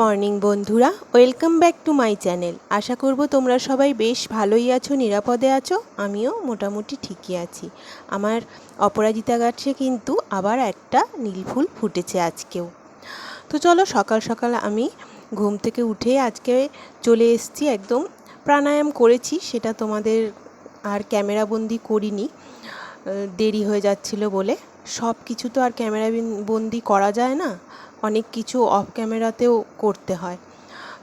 Morning বন্ধুরা, welcome back to my channel. আশা করব তোমরা সবাই বেশ ভালোই আছো, নিরাপদে আছো, আমিও মোটামুটি ঠিকই আছি। আমার অপরাজিতা গাছে কিন্তু আবার একটা নীলফুল ফুটেছে আজকেও। তো চলো সকাল সকাল আমি ঘুম থেকে উঠে আজকে চলে এসেছি একদম প্রাণায়াম করেছি, সেটা তোমাদের আর ক্যামেরাবন্দি করিনি। দেরি হয়ে যাচ্ছিল বলে। সব কিছু তো আর ক্যামেরা বন্দি করা যায় না। অনেক কিছু অফ ক্যামেরাতেও করতে হয়।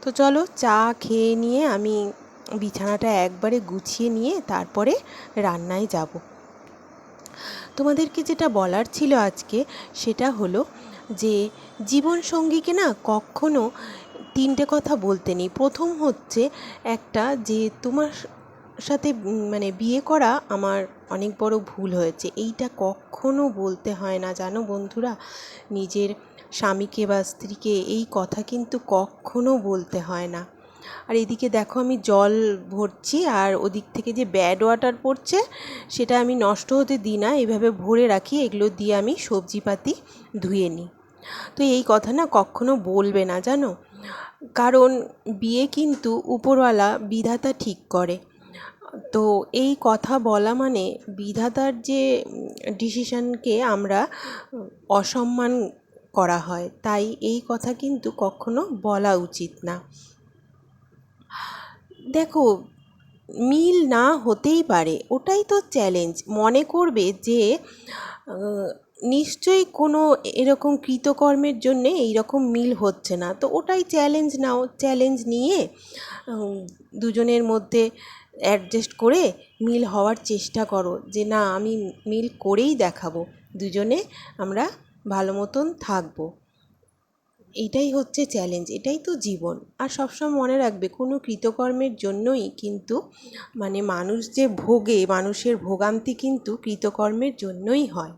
তো চলো চা খেয়ে নিয়ে আমি বিছানাটা একবারে গুছিয়ে নিয়ে তারপরে রান্নায় যাব। তোমাদেরকে যেটা বলার ছিল আজকে সেটা হলো যে জীবনসঙ্গীকে না কখনো তিনটে কথা বলতে নেই। প্রথম হচ্ছে একটা যে তোমার সাথে মানে বিয়ে করা আমার অনেক বড় ভুল হয়েছে। এইটা কখনো বলতে হয় না। জানো বন্ধুরা? নিজের স্বামীকে বা স্ত্রীকে এই কথা কিন্তু কখনো বলতে হয় না। আর এদিকে দেখো আমি জল ভরছি আর ওদিক থেকে যে ব্যাড ওয়াটার পড়ছে সেটা আমি নষ্ট হতে দিই না, এভাবে ভরে রাখি, এগুলো দিয়ে আমি সবজিপাতি ধুয়ে নিই। তো এই কথা না কখনো বলবে না, জানো? কারণ বিয়ে কিন্তু উপরওয়ালা বিধাতা ঠিক করে। তো এই কথা বলা মানে বিধাতার যে ডিসিশনকে আমরা অসম্মান করা হয়। তাই এই কথা কিন্তু কখনো বলা উচিত না। দেখো, মিল না হতেই পারে, ওটাই তো চ্যালেঞ্জ মনে করবে যে নিশ্চয়ই কোনো এরকম কৃতকর্মের জন্যে এইরকম মিল হচ্ছে না। তো ওটাই চ্যালেঞ্জ নাও চ্যালেঞ্জ নিয়ে দুজনের মধ্যে অ্যাডজাস্ট করে মিল হওয়ার চেষ্টা করো যে, না, আমি মিল করেই দেখাবো। দুজনে আমরা ভালো মতন থাকব। এটাই হচ্ছে চ্যালেঞ্জ এটাই তো জীবন। আর সবসময় মনে রাখবে, কোনো কৃতকর্মের জন্যই কিন্তু মানে মানুষ যে ভোগে, মানুষের ভোগান্তি কিন্তু কৃতকর্মের জন্যই হয়।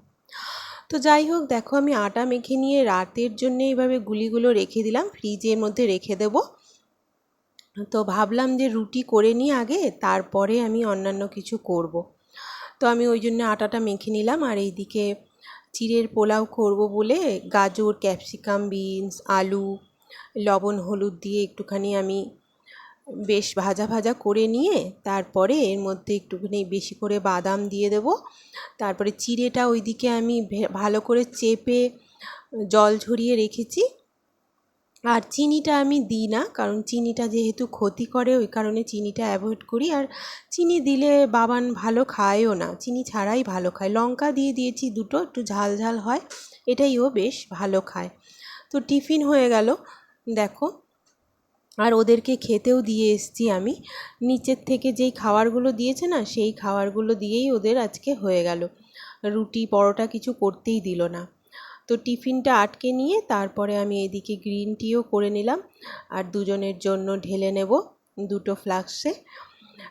তো যাই হোক, দেখো আমি আটা মেখে নিয়ে রাতের জন্য এইভাবে গুলিগুলো রেখে দিলাম, ফ্রিজের মধ্যে রেখে দেবো। তো ভাবলাম যে রুটি করে নিই আগে, তারপরে আমি অন্যান্য কিছু করব। তো আমি ওই জন্য আটাটা মেখে নিলাম, আর এইদিকে চিড়ের পোলাও করব বলে গাজর ক্যাপসিকাম বিনস আলু, লবণ, হলুদ দিয়ে একটুখানি আমি বেশ ভাজা ভাজা করে নিয়ে তারপরে এর মধ্যে একটুখানি বেশি করে বাদাম দিয়ে দেব। তারপরে চিড়েটা ওইদিকে আমি ভালো করে চেপে জল ঝরিয়ে রেখেছি। আর চিনিটা আমি দিই না, কারণ চিনিটা যেহেতু ক্ষতি করে, ওই কারণে চিনিটা অ্যাভয়েড করি। আর চিনি দিলে বাবান ভালো খায়ও না, চিনি ছাড়াই ভালো খায়। লঙ্কা দিয়ে দিয়েছি দুটো, একটু ঝাল ঝাল হয়, এটাই ও বেশ ভালো খায়। তো টিফিন হয়ে গেল, দেখো। আর ওদেরকে খেতেও দিয়ে এসছি আমি। নিচের থেকে যেই খাবারগুলো দিয়েছে না, সেই খাবারগুলো দিয়েই ওদের আজকে হয়ে গেল। রুটি, পরোটা কিছু করতেই দিল না। তো টিফিনটা আটকে নিয়ে তারপরে আমি এদিকে গ্রিন টিও করে নিলাম আর দুজনের জন্য ঢেলে নেব দুটো ফ্লাক্সে।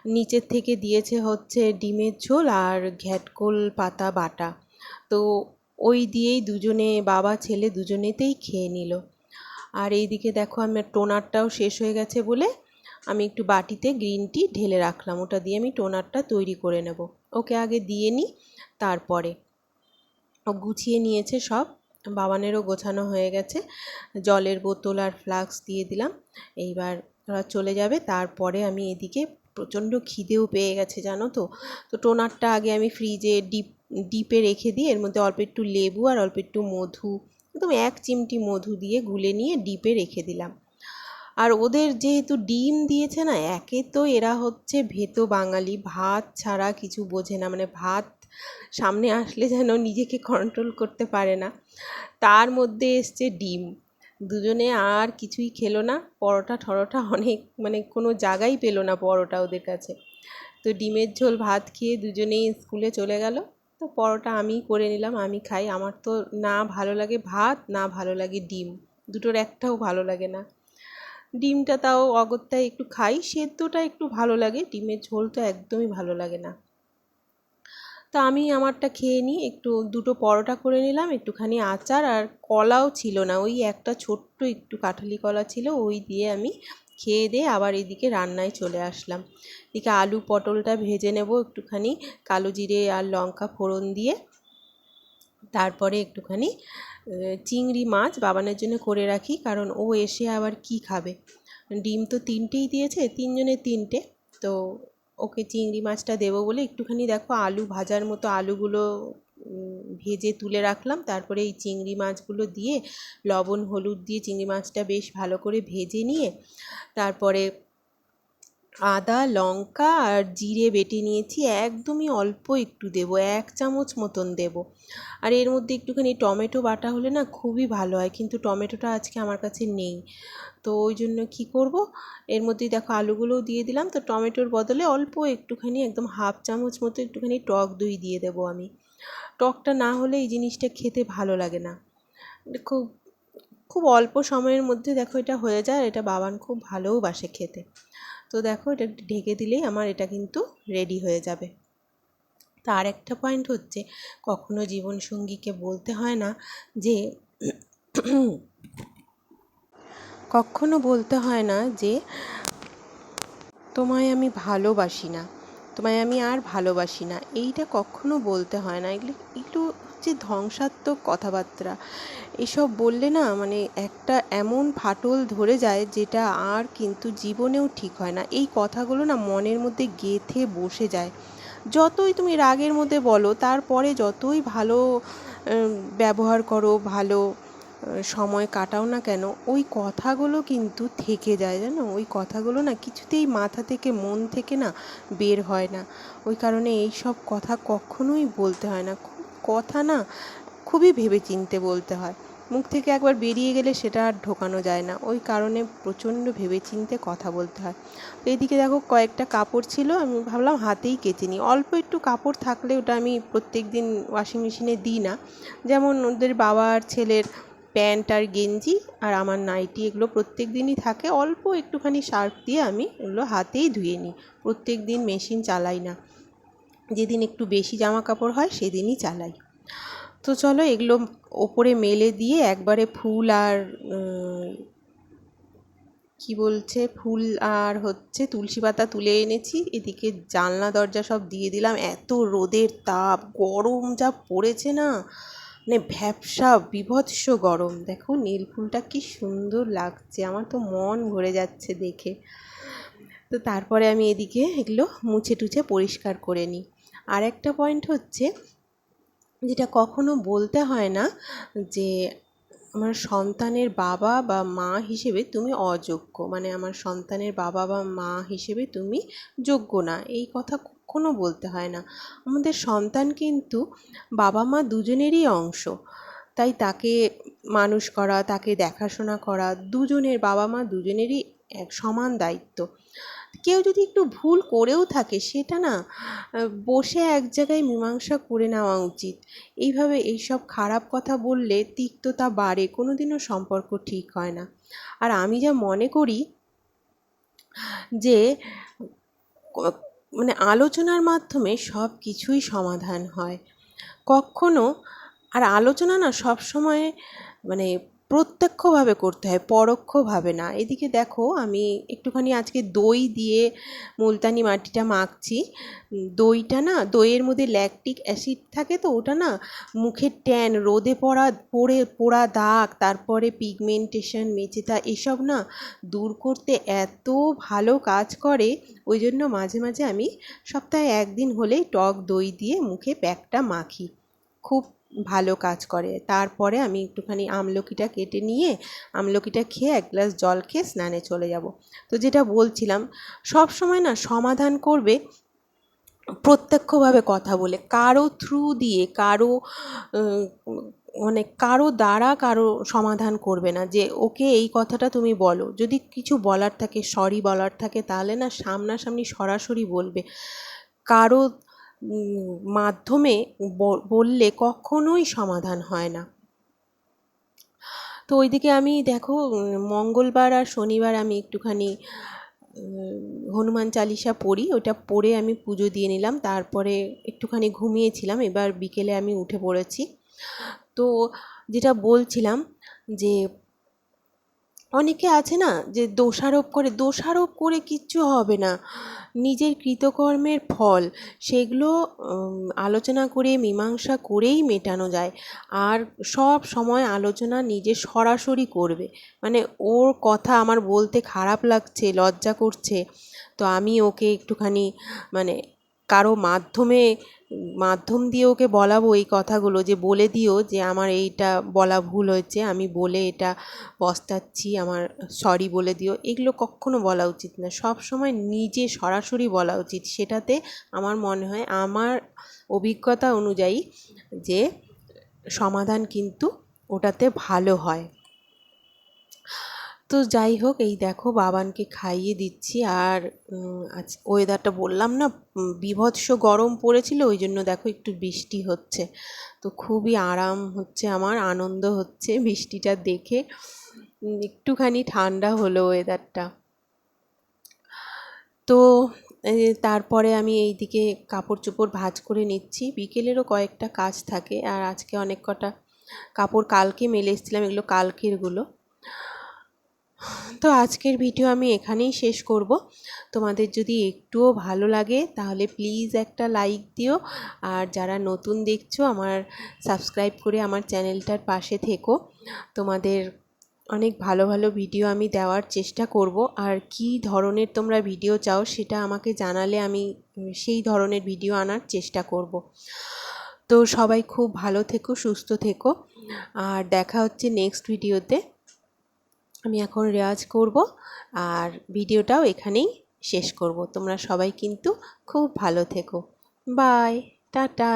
নিচের থেকে দিয়েছে হচ্ছে ডিমের ঝোল আর ঘ্যাটকোল পাতা বাটা। তো ওই দিয়েই দুজনে বাবা, ছেলে দুজনেতেই খেয়ে নিল। আর এইদিকে দেখো আমার টোনারটাও শেষ হয়ে গেছে বলে আমি একটু বাটিতে গ্রিন টি ঢেলে রাখলাম। ওটা দিয়ে আমি টোনারটা তৈরি করে নেব। ওকে আগে দিয়ে নিই তারপরে। গুছিয়ে নিয়েছে সব। বাবানেরও গোছানো হয়ে গেছে। জলের বোতল আর ফ্লাক্স দিয়ে দিলাম। এইবার ওরা চলে যাবে। তারপরে আমি এদিকে প্রচণ্ড খিদেও পেয়ে গেছে, জানো তো? তো টোনারটা আগে আমি ফ্রিজে ডিপ, ডিপে রেখে দিয়ে এর মধ্যে অল্প একটু লেবু আর অল্প একটু মধু, একদম এক চিমটি মধু দিয়ে গুলে নিয়ে ডিপে রেখে দিলাম। আর ওদের যেহেতু ডিম দিয়েছে না, একে তো এরা হচ্ছে ভেতো বাঙালি। ভাত ছাড়া কিছু বোঝে না। মানে ভাত সামনে আসলে যেন নিজেকে কন্ট্রোল করতে পারে না। তার মধ্যে এসছে ডিম। দুজনে আর কিছুই খেলো না। পরোটা ঠরোটা অনেক মানে কোনো জায়গাই পেল না পরোটা ওদের কাছে। তো ডিমের ঝোল ভাত খেয়ে দুজনেই স্কুলে চলে গেল। তো পরোটা আমিই করে নিলাম, আমি খাই। আমার তো না ভালো লাগে ভাত, না ভালো লাগে ডিম। দুটোর একটাও ভালো লাগে না। ডিমটা তাও অগত্যায় একটু খাই। সেদ্ধটা একটু ভালো লাগে। ডিমের ঝোল তো একদমই ভালো লাগে না। তা আমি আমারটা খেয়ে নিই, একটু দুটো পরোটা করে নিলাম, একটুখানি আচার আর কলাও ছিল না। ওই একটা ছোট্ট একটু কাঁঠালি কলা ছিল, ওই দিয়ে আমি খেয়ে দিয়ে আবার এদিকে রান্নায় চলে আসলাম। এদিকে আলু পটলটা ভেজে নেব একটুখানি, কালো জিরে আর লঙ্কা ফোড়ন দিয়ে। তারপরে একটুখানি চিংড়ি মাছ বাবানের জন্য করে রাখি, কারণ ও এসে আবার কি খাবে? ডিম তো তিনটেই দিয়েছে তিনজনের তিনটে, তো ওকে চিংড়ি মাছটা দেবো বলে একটুখানি দেখো আলু ভাজার মতো আলুগুলো ভেজে তুলে রাখলাম। তারপরে এই চিংড়ি মাছগুলো দিয়ে লবণ, হলুদ দিয়ে চিংড়ি মাছটা বেশ ভালো করে ভেজে নিয়ে তারপরে আদা, লঙ্কা আর জিরে বেটে নিয়েছি। একদমই অল্প একটু দেবো, এক চামচ মতন দেবো। আর এর মধ্যে একটুখানি টমেটো বাটা হলে না খুবই ভালো হয়, কিন্তু টমেটোটা আজকে আমার কাছে নেই। তো ওই জন্য কী করব? এর মধ্যেই দেখো আলুগুলোও দিয়ে দিলাম। তো টমেটোর বদলে অল্প একটুখানি একদম হাফ চামচ মতো একটুখানি টক দই দিয়ে দেবো আমি। টকটা না হলে এই জিনিসটা খেতে ভালো লাগে না। খুব খুব অল্প সময়ের মধ্যে দেখো এটা হয়ে যায় এটা বাবান খুব ভালোও বাসে খেতে। তো দেখো এটা ঢেকে দিলেই আমার এটা কিন্তু রেডি হয়ে যাবে। তার একটা পয়েন্ট হচ্ছে, কখনো জীবনসঙ্গীকে বলতে হয় না যে, কখনো বলতে হয় না যে, তোমায় আমি ভালোবাসি না, তোমায় আমি আর ভালোবাসি না। এইটা কখনো বলতে হয় না। এগুলো এগুলো হচ্ছে ধ্বংসাত্মক কথাবার্তা। এসব বললে না মানে একটা এমন ফাটল ধরে যায় যেটা আর কিন্তু জীবনেও ঠিক হয় না। এই কথাগুলো না মনের মধ্যে গেঁথে বসে যায়। যতই তুমি রাগের মধ্যে বলো, তারপরে যতই ভালো ব্যবহার করো, ভালো সময় কাটাও না কেন, ওই কথাগুলো কিন্তু থেকে যায়, জানো? ওই কথাগুলো না কিছুতেই মাথা থেকে, মন থেকে না বের হয় না। ওই কারণে এই সব কথা কখনোই বলতে হয় না। কথা না খুবই ভেবে চিনতে বলতে হয়। মুখ থেকে একবার বেরিয়ে গেলে সেটা আর ঢোকানো যায় না। ওই কারণে প্রচণ্ড ভেবে চিনতে কথা বলতে হয়। তো এদিকে দেখো কয়েকটা কাপড় ছিল, আমি ভাবলাম হাতেই কেচে নিই। অল্প একটু কাপড় থাকলে ওটা আমি প্রত্যেক দিন ওয়াশিং মেশিনে দিই না। যেমন ওদের বাবার ছেলের প্যান্ট আর গেঞ্জি আর আমার নাইটি এগুলো প্রত্যেক দিনই থাকে। অল্প একটুখানি সার্ফ দিয়ে আমি এগুলো হাতেই ধুয়ে নিই। প্রত্যেক দিন মেশিন চালাই না। যেদিন একটু বেশি জামা কাপড় হয়, সেদিনই চালাই। তো চলো এগুলো ওপরে মেলে দিয়ে একবারে ফুল আর কি বলছে? ফুল আর হচ্ছে তুলসী পাতা তুলে এনেছি। এদিকে জানলা, দরজা সব দিয়ে দিলাম। এত রোদের তাপ, গরম যা পড়েছে না। মানে ভ্যাপসা বীভৎস গরম। দেখো নীল ফুলটা কি সুন্দর লাগছে। আমার তো মন ভরে যাচ্ছে দেখে। তো তারপরে আমি এদিকে এগুলো মুছে টুছে পরিষ্কার করে নিই। আর একটা পয়েন্ট হচ্ছে যেটা কখনো বলতে হয় না যে আমার সন্তানের বাবা বা মা হিসেবে তুমি অযোগ্য। মানে আমার সন্তানের বাবা বা মা হিসেবে তুমি যোগ্য না। এই কথা কখনো বলতে হয় না। আমাদের সন্তান কিন্তু বাবা মা দুজনেরই অংশ। তাই তাকে মানুষ করা, তাকে দেখাশোনা করা দুজনের বাবা মা দুজনেরই এক সমান দায়িত্ব। কেউ যদি একটু ভুল করেও থাকে, সেটা না বসে এক জায়গায় মীমাংসা করে নেওয়া উচিত। এইভাবে এইসব খারাপ কথা বললে তিক্ততা বাড়ে কোনো দিনও সম্পর্ক ঠিক হয় না। আর আমি যা মনে করি যে মানে আলোচনার মাধ্যমে সব কিছুই সমাধান হয়। কখনো, আর আলোচনা না সব সময় মানে প্রত্যক্ষভাবে করতে হয়, পরোক্ষভাবে না। এদিকে দেখো, আমি একটুখানি আজকে দই দিয়ে মুলতানি মাটিটা মাখছি। দইটা না, দইয়ের মধ্যে ল্যাকটিক অ্যাসিড থাকে তো, ওটা না মুখের ট্যান রোদে পড়া, পড়ে, পোড়া দাগ, তারপরে পিগমেন্টেশন মেচেতা, এসব না দূর করতে এত ভালো কাজ করে ওই জন্য মাঝে মাঝে আমি সপ্তাহে একদিন হলেই টক দই দিয়ে মুখে প্যাকটা মাখি। খুব ভালো কাজ করে। তারপরে আমি একটুখানি আমলকিটা কেটে নিয়ে, আমলকিটা খেয়ে এক গ্লাস জল খেয়ে স্নানে চলে যাব। তো যেটা বলছিলাম, সব সময় না সমাধান করবে প্রত্যক্ষভাবে কথা বলে। কারও থ্রু দিয়ে কারও মানে কারও দ্বারা কারও সমাধান করবে না যে, ওকে এই কথাটা তুমি বলো। যদি কিছু বলার থাকে সরি বলার থাকে, তাহলে না সামনাসামনি সরাসরি বলবে। কারও মাধ্যমে বললে কখনোই সমাধান হয় না। তো ওইদিকে আমি দেখো মঙ্গলবার আর শনিবার আমি একটুখানি হনুমান চালিসা পড়ি ওটা পড়ে আমি পুজো দিয়ে নিলাম, তারপরে একটুখানি ঘুমিয়েছিলাম, এবার বিকেলে আমি উঠে পড়েছি। তো যেটা বলছিলাম যে অনেকে আছে না যে দোষারোপ করে দোষারোপ করে কিচ্ছু হবে না। নিজের কৃতকর্মের ফল, সেগুলো আলোচনা করে, মীমাংসা করেই মেটানো যায়। আর সব সময় আলোচনা নিজে সরাসরি করবে। মানে ওর কথা আমার বলতে খারাপ লাগছে, লজ্জা করছে, তো আমি ওকে একটুখানি মানে কারও মাধ্যমে, মাধ্যম দিয়ে ওকে বলাবো এই কথাগুলো যে বলে দিও যে আমার এইটা বলা ভুল হয়েছে, আমি বলে এটা পস্তাচ্ছি, আমার সরি বলে দিও। এগুলো কখনো বলা উচিত না। সব সময় নিজে সরাসরি বলা উচিত। সেটাতে আমার মনে হয় আমার অভিজ্ঞতা অনুযায়ী যে সমাধান কিন্তু ওটাতে ভালো হয়। তো যাই হোক, এই দেখো বাবানকে খাইয়ে দিচ্ছি। আর আজ ওয়েদারটা বললাম না বীভৎস গরম পড়েছিল, ওই জন্য দেখো একটু বৃষ্টি হচ্ছে। তো খুবই আরাম হচ্ছে আমার, আনন্দ হচ্ছে বৃষ্টিটা দেখে। একটুখানি ঠান্ডা হলো ওয়েদারটা তো তারপরে আমি এইদিকে কাপড় চোপড় ভাঁজ করে নিচ্ছি। বিকেলেরও কয়েকটা কাজ থাকে, আর আজকে অনেক কটা কাপড় কালকে মেলে এসেছিলাম, এগুলো কালকেরগুলো। তো আজকের ভিডিও আমি এখানেই শেষ করব। তোমাদের যদি একটুও ভালো লাগে, তাহলে প্লিজ একটা লাইক দিও। আর যারা নতুন দেখছ, আমার সাবস্ক্রাইব করে আমার চ্যানেলটার পাশে থেকো। তোমাদের অনেক ভালো ভালো ভিডিও আমি দেওয়ার চেষ্টা করব। আর কি ধরনের তোমরা ভিডিও চাও, সেটা আমাকে জানালে আমি সেই ধরনের ভিডিও আনার চেষ্টা করব। তো সবাই খুব ভালো থেকো, সুস্থ থেকো। আর দেখা হচ্ছে নেক্সট ভিডিওতে আমি এখন রেওয়াজ করব আর ভিডিওটাও এখানেই শেষ করব। তোমরা সবাই কিন্তু খুব ভালো থেকো। Bye, ta-ta.